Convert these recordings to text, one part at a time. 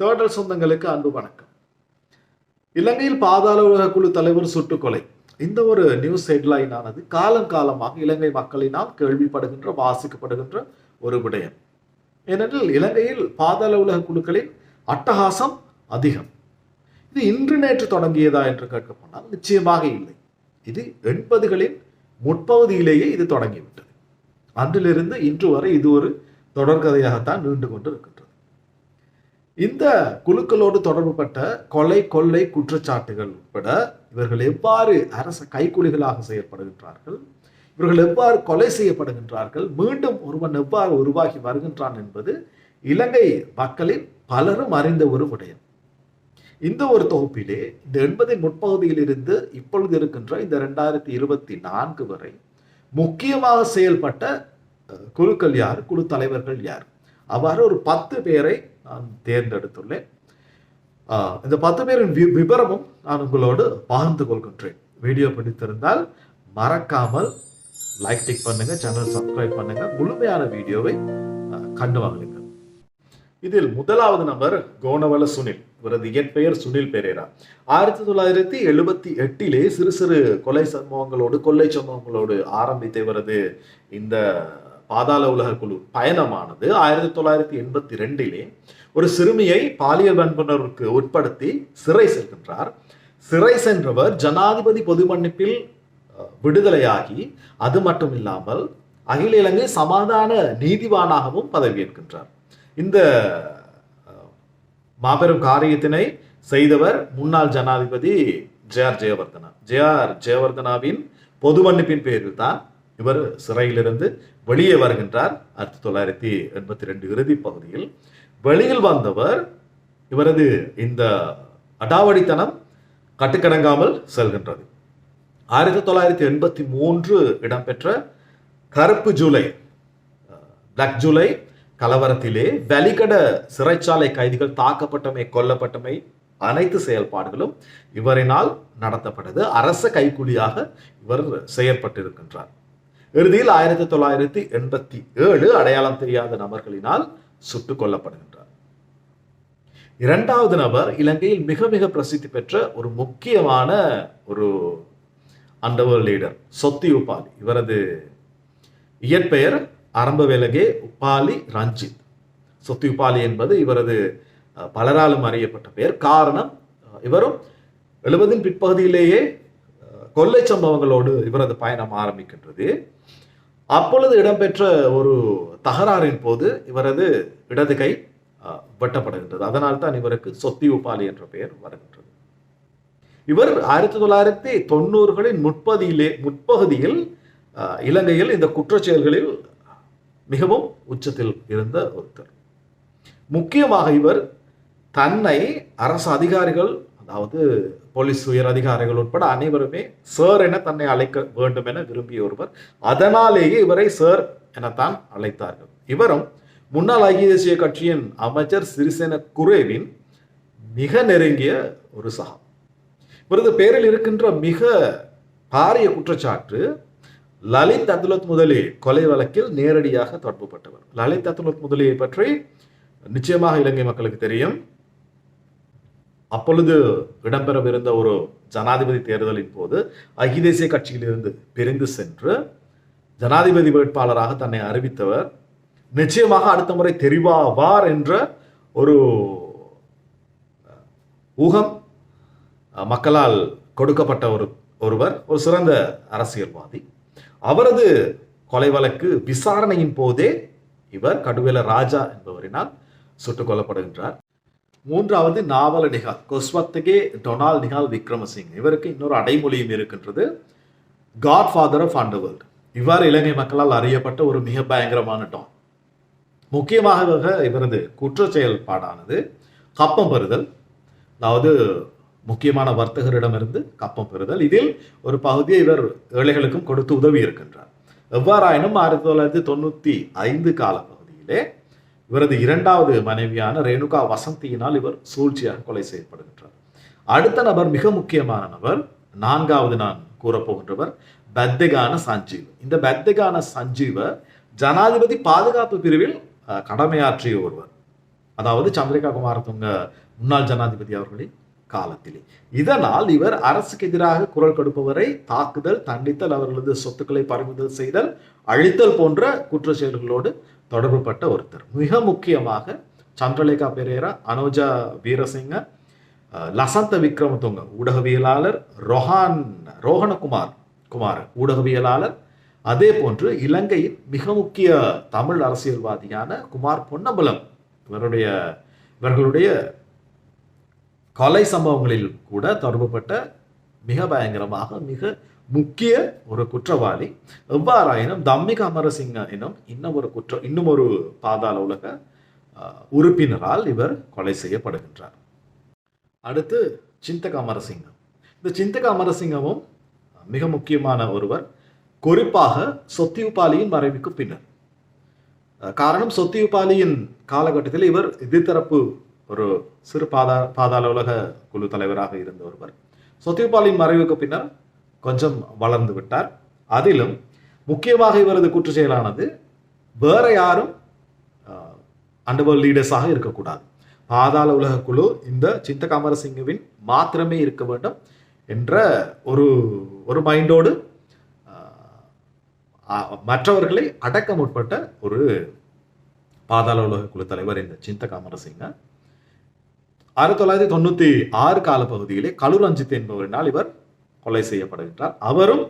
தேடல் சொந்தங்களுக்கு அன்பு வணக்கம். இலங்கையில் பாதாள உலக குழு தலைவர் சுட்டுக்கொலை. இந்த ஒரு நியூஸ் ஹெட்லைன் ஆனது காலம் காலமாக இலங்கை மக்களினால் கேள்விப்படுகின்ற வாசிக்கப்படுகின்ற ஒரு விடயம். ஏனென்றால் இலங்கையில் பாதாள உலக குழுக்களின் அட்டகாசம் அதிகம். இது இன்று நேற்று தொடங்கியதா என்று கேட்கப்போனால் நிச்சயமாக இல்லை. இது எண்பதுகளின் முற்பகுதியிலேயே இது தொடங்கிவிட்டது. அன்றிலிருந்து இன்று வரை இது ஒரு தொடர்கதையாகத்தான் நீண்டு கொண்டு இருக்கின்றது இந்த குழுக்களோடு தொடர்புபட்ட கொலை கொள்ளை குற்றச்சாட்டுகள் உட்பட இவர்கள் எவ்வாறு அரச கைக்கூலிகளாக செயற்படுகின்றார்கள் இவர்கள் எவ்வாறு கொலை செய்யப்படுகின்றார்கள் மீண்டும் ஒருவன் எவ்வாறு உருவாகி வருகின்றான் என்பது இலங்கை மக்களின் பலரும் அறிந்த ஒரு விடயம். இந்த ஒரு தொகுப்பிலே இந்த எண்பதின் முற்பகுதியில் இருந்து இப்பொழுது இருக்கின்ற இந்த ரெண்டாயிரத்தி இருபத்தி நான்கு வரை முக்கியமாக செயல்பட்ட குழுக்கள் யார்? குழு தலைவர்கள் யார்? அவ்வாறு ஒரு பத்து பேரை நான் தேர்ந்தெடுத்துள்ளேன். ஆஹ், இந்த பத்து பேரின் வி- விபரமும் நான் உங்களோடு பகிர்ந்து கொள்கின்றேன். வீடியோ பிடித்திருந்தால் மறக்காமல் லைக் டிக் பண்ணுங்க சேனல் சப்ஸ்கிரைப் பண்ணுங்க. முழுமையான வீடியோவை கண்டு வாங்குங்கள் இதில் முதலாவது நபர் கோணவல சுனில். இவரது இயற்பெயர் சுனில் பெரேரா. ஆயிரத்தி தொள்ளாயிரத்தி எழுபத்தி எட்டிலே சிறு சிறு கொலை சம்பவங்களோடு கொள்ளை சம்பவங்களோடு ஆரம்பித்த இவரது இந்த பாதாள உலக குழு பயணமானது ஆயிரத்தி தொள்ளாயிரத்தி எண்பத்தி ரெண்டிலே ஒரு சிறுமியை பாலியல் வன்புணர்வுக்கு உட்படுத்தி சிறை செல்கின்றார். சிறை சென்றவர் ஜனாதிபதி பொது மன்னிப்பில் விடுதலையாகி அது மட்டும் இல்லாமல் அகில இலங்கை சமாதான நீதிவானாகவும் பதவியேற்கின்றார். இந்த மாபெரும் காரியத்தினை செய்தவர் முன்னாள் ஜனாதிபதி J R Jayewardene. J R ஜெயவர்தனாவின் பொது மன்னிப்பின் பேரில் தான் இவர் சிறையிலிருந்து வெளியே வருகின்றார். ஆயிரத்தி தொள்ளாயிரத்தி எண்பத்தி ரெண்டு இறுதி பகுதியில். வெளியில் வந்தவர் இவரது இந்த அடாவடித்தனம் கட்டுக்கடங்காமல் செல்கின்றது. ஆயிரத்தி தொள்ளாயிரத்தி எண்பத்தி மூன்று இடம்பெற்ற கருப்பு ஜூலை பிளாக் ஜூலை கலவரத்திலே வலிகட சிறைச்சாலை கைதிகள் தாக்கப்பட்டமை கொல்லப்பட்டமை அனைத்து செயல்பாடுகளும் இவரினால் நடத்தப்பட்டது. அரச கைக்கூலியாக இவர் செயற்பட்டிருக்கின்றார். இறுதியில் ஆயிரத்தி தொள்ளாயிரத்தி எண்பத்தி ஏழு அடையாளம் தெரியாத நபர்களினால் சுட்டுக் கொல்லப்படுகின்றார். இரண்டாவது நபர் இலங்கையில் மிக மிக பிரசித்தி பெற்ற ஒரு முக்கியமான ஒரு அண்டவர் லீடர் சொத்தி உபாலி. இவரது இயற்பெயர் ஆரம்ப வேலகே உப்பாலி ரஞ்சித். சொத்தி உபாலி என்பது இவரது அஹ், பலராலும் அறியப்பட்ட பெயர். காரணம் இவரும் எழுபதின் பிற்பகுதியிலேயே கொள்ளை சம்பவங்களோடு இவரது பயணம் ஆரம்பிக்கின்றது. அப்பொழுது இடம்பெற்ற ஒரு தகராறின் போது இவரது இடது கை அஹ், வெட்டப்படுகின்றது. அதனால் தான் இவருக்கு சொத்தி உபாலி என்ற பெயர் வருகின்றது. இவர் ஆயிரத்தி தொள்ளாயிரத்தி தொண்ணூறுகளின் முற்பதியிலே முற்பகுதியில் அஹ், இலங்கையில் இந்த குற்றச்செயல்களில் மிகவும் உச்சத்தில் இருந்த ஒருத்தர். முக்கியமாக இவர் தன்னை அரசு அதிகாரிகள் அதாவது போலீஸ் உயர் அதிகாரிகள் உட்பட அனைவருமே சார் என தன்னை அழைக்க வேண்டும் என விரும்பிய ஒருவர் அதனாலேயே இவரை சார் எனத்தான் அழைத்தார்கள். இவரும் முன்னாள் ஐக்கிய தேசிய கட்சியின் அமைச்சர் சிறிசேன குரேவின் மிக நெருங்கிய ஒரு சகா இவரது பெயரில் இருக்கின்ற மிக பாரிய குற்றச்சாட்டு லலித் அதுலத் முதலி கொலை வழக்கில் நேரடியாக தொடர்புபட்டவர். லலித் அதுலத் முதலியை பற்றி நிச்சயமாக இலங்கை மக்களுக்கு தெரியும். அப்பொழுது இடம்பெறவிருந்த ஒரு ஜனாதிபதி தேர்தலின் போது ஐக்கிய தேசிய கட்சியிலிருந்து பிரிந்து சென்று ஜனாதிபதி வேட்பாளராக தன்னை அறிவித்தவர். நிச்சயமாக அடுத்த முறை தெரிவாவார் என்ற ஒரு ஊகம் மக்களால் கொடுக்கப்பட்ட ஒரு ஒருவர் ஒரு சிறந்த அரசியல்வாதி. அவரது கொலை வழக்கு விசாரணையின் போதே இவர் கடுவேல ராஜா என்பவரினால் சுட்டுக் கொல்லப்படுகின்றார். மூன்றாவது நாவல நிகால் கொஸ்வத்தகே டொனால் நிகால் விக்ரமசிங் இவருக்கு இன்னொரு அடைமொழியும் இருக்கின்றது. காட் ஃபாதர் ஆஃப் அண்டர்வேர்ல்ட் இவ்வாறு இலங்கை மக்களால் அறியப்பட்ட ஒரு மிக பயங்கரமான டான். முக்கியமாக இவரது குற்ற செயல்பாடானது கப்பம் பெறுதல். அதாவது முக்கியமான வர்த்தகரிடமிருந்து கப்பம் பெறுதல். இதில் ஒரு பகுதியை இவர் ஏழைகளுக்கும் கொடுத்து உதவி இருக்கின்றார். எவ்வாறாயினும் ஆயிரத்தி தொள்ளாயிரத்தி தொண்ணூற்றி ஐந்து கால பகுதியிலே இவரது இரண்டாவது மனைவியான ரேணுகா வசந்தியினால் இவர் சூழ்ச்சியாக கொலை செய்யப்படுகின்றார். அடுத்த நபர் மிக முக்கியமான நபர் நான்காவது நான் கூறப்போகின்றவர் பத்தகான சஞ்சீவ். இந்த பத்தகான சஞ்சீவ ஜனாதிபதி பாதுகாப்பு பிரிவில் கடமையாற்றிய ஒருவர். அதாவது சந்திரிகா குமாரதுங்க முன்னாள் ஜனாதிபதி அவர்களின் காலத்திலே. இதனால் இவர் அரசுக்கு எதிராக குரல் கொடுப்பவரை தாக்குதல் தண்டித்தல் அவர்களது சொத்துக்களை பறிமுதல் செய்தல் அழித்தல் போன்ற குற்ற செயல்களோடு தொடர்புபட்ட ஒருத்தர். மிக முக்கியமாக சந்திரலேகா பெரேரா அனுஜா வீரசிங்க லசந்த விக்ரமதுங்க ஊடகவியலாளர் ரொஹான் ரோஹணகுமார் குமார் ஊடகவியலாளர். அதே போன்று இலங்கையின் மிக முக்கிய தமிழ் அரசியல்வாதியான குமார் பொன்னம்பலம் இவருடைய இவர்களுடைய கொலை சம்பவங்களில் கூட தொடர்புபட்ட மிக பயங்கரமாக மிக முக்கிய ஒரு குற்றவாளி. எவ்வாறாயினும் தம்மிக அமரசிங்க எனும் இன்னும் ஒரு குற்ற இன்னும் ஒரு பாதாள உலக உறுப்பினரால் இவர் கொலை செய்யப்படுகின்றார். அடுத்து சிந்தக அமரசிங்கம். இந்த சிந்தக அமரசிங்கமும் மிக முக்கியமான ஒருவர். குறிப்பாக சொத்தியுபாலியின் மறைவுக்கு பின்னர். காரணம் சொத்தியுபாலியின் காலகட்டத்தில் இவர் எதிர்த்தரப்பு ஒரு சிறு பாதா பாதாள உலக குழு தலைவராக இருந்த ஒருவர். சத்யபாலின் மறைவுக்கு பின்னர் கொஞ்சம் வளர்ந்து விட்டார். அதிலும் முக்கியமாக இவரது குற்ற செயலானது வேற யாரும் அண்டர்வேர்ல்ட் லீடர்ஸாக இருக்கக்கூடாது. பாதாள உலக குழு இந்த சிந்தக அமரசிங்கவின் மாத்திரமே இருக்க வேண்டும் என்ற ஒரு ஒரு மைண்டோடு மற்றவர்களை அடக்க முற்பட்ட ஒரு பாதாள உலக குழு தலைவர் இந்த சிந்தக அமரசிங்க ஆயிரத்தி தொள்ளாயிரத்தி தொண்ணூத்தி ஆறு காலப்பகுதியிலே கலுரஞ்சித் என்பவரினால் இவர் கொலை செய்யப்படுகின்றார். அவரும்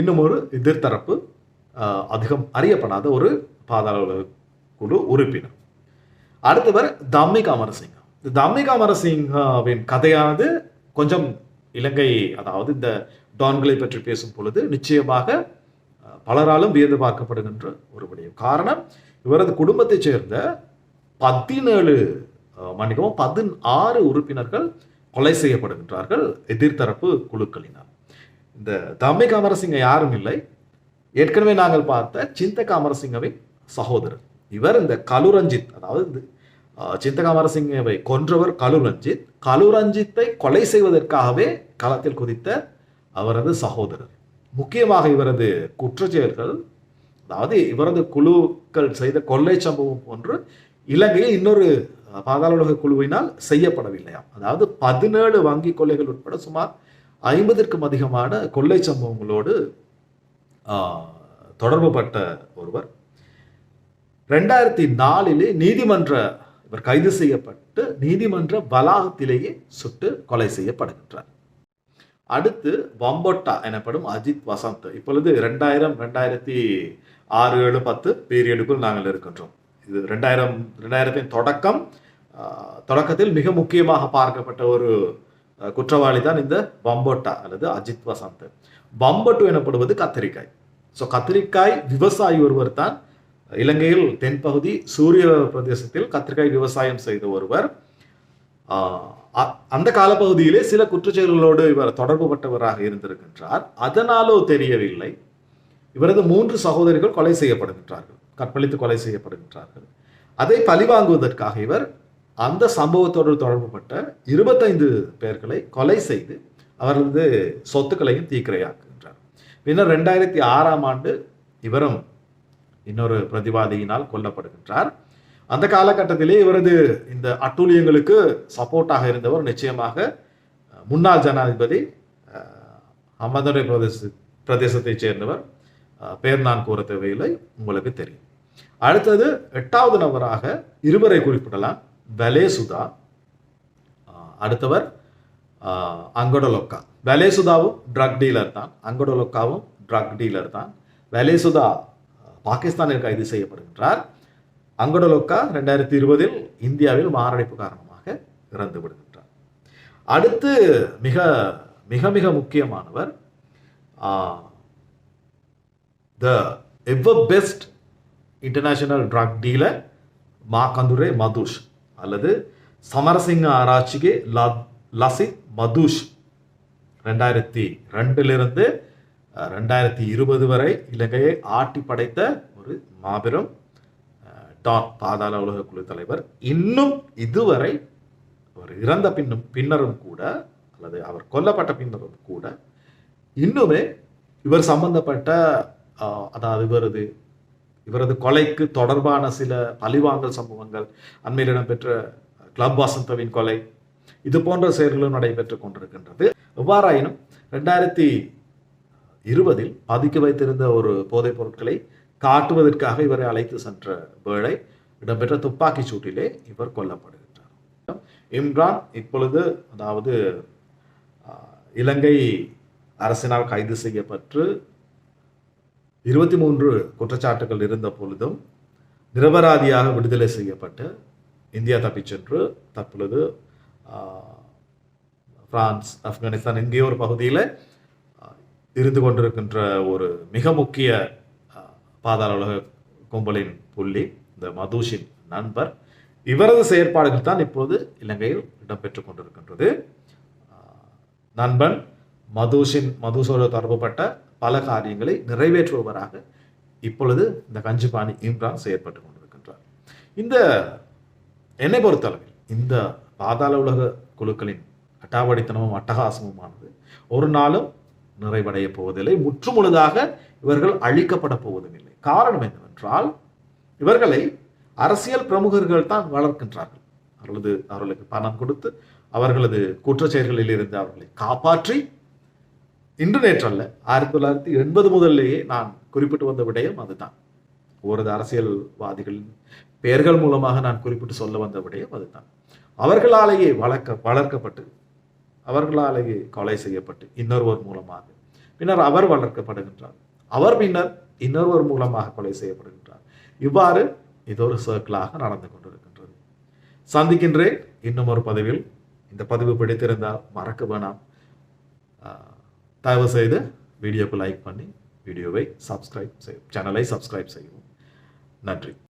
இன்னும் ஒரு எதிர்த்தரப்பு அதிகம் அறியப்படாத ஒரு பாதாள குழு உறுப்பினர். அடுத்தவர் தம்மிக் அமரசிங் இந்த தம்மிக் அமரசிங்கின் கதையானது கொஞ்சம் இலங்கை அதாவது இந்த டான்களை பற்றி பேசும் பொழுது நிச்சயமாக பலராலும் வியந்து பார்க்கப்படுகின்ற ஒரு விடயம். காரணம் இவரது குடும்பத்தைச் சேர்ந்த பதினேழு மன்னிக்கவும் பதினாறு உறுப்பினர்கள் கொலை செய்யப்படுகின்றார்கள் எதிர்த்தரப்பு குழுக்களினால். இந்த தம்மிக் காமரசிங்க யாரும் இல்லை. ஏற்கனவே நாங்கள் பார்த்த சிந்த காமரசிங்கவின் சகோதரர். இவர் இந்த கலுரஞ்சித் அதாவது இந்த, சிந்த காமரசிங்கவை கொன்றவர் கலுரஞ்சித். கலுரஞ்சித்தை கொலை செய்வதற்காகவே களத்தில் குதித்த அவரது சகோதரர். முக்கியமாக இவரது குற்றச்செயல்கள் அதாவது இவரது குழுக்கள் செய்த கொள்ளை சம்பவம் போன்று இலங்கையில் இன்னொரு பாதாள உலக குழுவினால் செய்யப்படவில்லையாம். அதாவது பதினேழு வங்கி கொள்ளைகள் உட்பட சுமார் ஐம்பதற்கும் அதிகமான கொள்ளை சம்பவங்களோடு தொடர்புபட்ட ஒருவர். ரெண்டாயிரத்தி நாலிலே நீதிமன்ற இவர் கைது செய்யப்பட்டு நீதிமன்ற வளாகத்திலேயே சுட்டு கொலை செய்யப்படுகின்றார். அடுத்து வம்பொட்டா எனப்படும் அஜித் வசந்த். இப்பொழுது ரெண்டாயிரம் ரெண்டாயிரத்தி ஆறு ஏழு பத்து பீரியடுக்குள் நாங்கள் இருக்கின்றோம். இது ரெண்டாயிரம் ரெண்டாயிரத்தின் தொடக்கம் தொடக்கத்தில் மிக முக்கியமாக பார்க்கப்பட்ட ஒரு குற்றவாளி தான் இந்த பம்பொட்டா அல்லது அஜித் வசந்த். பம்பட்டு எனப்படுவது கத்திரிக்காய். ஸோ கத்திரிக்காய் விவசாயி ஒருவர் தான். இலங்கையில் தென்பகுதி சூரிய பிரதேசத்தில் கத்திரிக்காய் விவசாயம் செய்த ஒருவர். அ- அந்த காலப்பகுதியிலே சில குற்றச்செயல்களோடு இவர் தொடர்புபட்டவராக இருந்திருக்கின்றார். அதனாலோ தெரியவில்லை. இவரது மூன்று சகோதரிகள் கொலை செய்யப்படுகின்றார்கள். கற்பழித்து கொலை செய்யப்படுகின்றார்கள். அதை பழிவாங்குவதற்காக இவர் அந்த சம்பவத்தோடு தொடர்புபட்ட இருபத்தைந்து பேர்களை கொலை செய்து அவர்களது சொத்துக்களையும் தீக்கிரையாக்குகின்றார். பின்னர் ரெண்டாயிரத்தி ஆறாம் ஆண்டு இவரும் இன்னொரு பிரதிவாதியினால் கொல்லப்படுகின்றார். அந்த காலகட்டத்திலே இவரது இந்த அட்டூழியங்களுக்கு சப்போர்ட்டாக இருந்தவர் நிச்சயமாக முன்னாள் ஜனாதிபதி அமதுரை பிரதேச பிரதேசத்தைச் சேர்ந்தவர் பேர் நான் கூற தேவையில்லை உங்களுக்கு தெரியும். அடுத்தது எட்டாவது நபராக இருவரை குறிப்பிடலாம். வெலேசுதா அடுத்தவர் அஹ், வெலேசுதாவும் ட்ரக் டீலர் தான். அங்கடொலொக்காவும் ட்ரக் டீலர் தான். வெலேசுதா பாகிஸ்தானில் கைது செய்யப்படுகின்றார். அங்கடொலொக்கா ரெண்டாயிரத்தி இருபதில் இந்தியாவில் மாரடைப்பு காரணமாக இறந்து விடுகின்றார். அடுத்து மிக மிக மிக முக்கியமானவர் the ever best international drug dealer Makandure Madush அல்லது சமரசிங்க ஆராய்ச்சிக்கு ல- லசித் மதுஷ் ரெண்டாயிரத்தி ரெண்டிலிருந்து ரெண்டாயிரத்தி இருபது வரை இலங்கையை ஆட்டி படைத்த ஒரு மாபெரும் டான் பாதாள உலக குழு தலைவர். இன்னும் இதுவரை அவர் இறந்த பின்னும் பின்னரும் கூட அல்லது அவர் கொல்லப்பட்ட பின்னரும் கூட இன்னுமே இவர் சம்பந்தப்பட்ட அதாவது இவரது இவரது கொலைக்கு தொடர்பான சில பழிவாங்கல் சம்பவங்கள் அண்மையில் இடம்பெற்ற கிளப் வாசந்தவின் கொலை இது போன்ற செயல்களும் நடைபெற்றுக் கொண்டிருக்கின்றது. எவ்வாறாயினும் ரெண்டாயிரத்தி இருபதில் பதுக்கி வைத்திருந்த ஒரு போதைப் பொருட்களை காட்டுவதற்காக இவரை அழைத்து சென்ற வேளை இடம்பெற்ற துப்பாக்கிச் சூட்டிலே இவர் கொல்லப்படுகின்றார். இம்ரான் இப்பொழுது அதாவது இலங்கை அரசினால் கைது செய்யப்பட்டு இருபத்தி மூன்று குற்றச்சாட்டுகள் இருந்த பொழுதும் நிரபராதியாக விடுதலை செய்யப்பட்டு இந்தியா தப்பிச் சென்று தற்பொழுது பிரான்ஸ் ஆப்கானிஸ்தான் இந்திய ஒரு பகுதியில் இருந்து கொண்டிருக்கின்ற ஒரு மிக முக்கிய பாதாள உலக கும்பலின் புள்ளி இந்த மதுஷின் நண்பர். இவரது செயற்பாடுகள் தான் இப்போது இலங்கையில் இடம்பெற்றுக் கொண்டிருக்கின்றது. நண்பன் மதுஷின் மதுசோடு தொடர்புபட்ட பல காரியங்களை நிறைவேற்றுபவராக இப்பொழுது இந்த கஞ்சிபாணி இம்ரான் செயற்பட்டு கொண்டிருக்கின்றார். இந்த என்னை பொறுத்தளவில் இந்த பாதாள உலக குழுக்களின் அட்டாவடித்தனமும் அட்டகாசமுமானது ஒரு நாளும் நிறைவடைய போவதில்லை. முற்றுமுழுதாக இவர்கள் அழிக்கப்பட போவதும் இல்லை காரணம் என்னவென்றால் இவர்களை அரசியல் பிரமுகர்கள் தான் வளர்க்கின்றார்கள். அவர்களது அவர்களுக்கு பணம் கொடுத்து அவர்களது குற்றச்செயல்களில் இருந்து அவர்களை காப்பாற்றி இன்று நேற்றல்ல ஆயிரத்தி தொள்ளாயிரத்தி எண்பது முதல்லேயே நான் குறிப்பிட்டு வந்த விடயம் அதுதான். ஒவ்வொரு அரசியல்வாதிகளின் பெயர்கள் மூலமாக நான் குறிப்பிட்டு சொல்ல வந்த விடயம் அதுதான். அவர்களாலேயே வளர்க்க வளர்க்கப்பட்டு அவர்களாலேயே கொலை செய்யப்பட்டு இன்னொருவர் மூலமாக. பின்னர் அவர் வளர்க்கப்படுகின்றார். அவர் பின்னர் இன்னொருவர் மூலமாக கொலை செய்யப்படுகின்றார். இவ்வாறு இது ஒரு சர்க்கிளாக நடந்து கொண்டிருக்கின்றது. சந்திக்கின்றேன். இன்னும் ஒரு பதிவில். இந்த பதிவு பிடித்திருந்தால் மறக்க வேணாம். ஆஹ், தயவு செய்து வீடியோவுக்கு லைக் பண்ணி வீடியோவை சப்ஸ்கிரைப் செய்யும் சேனலை சப்ஸ்கிரைப் செய்யவும். நன்றி.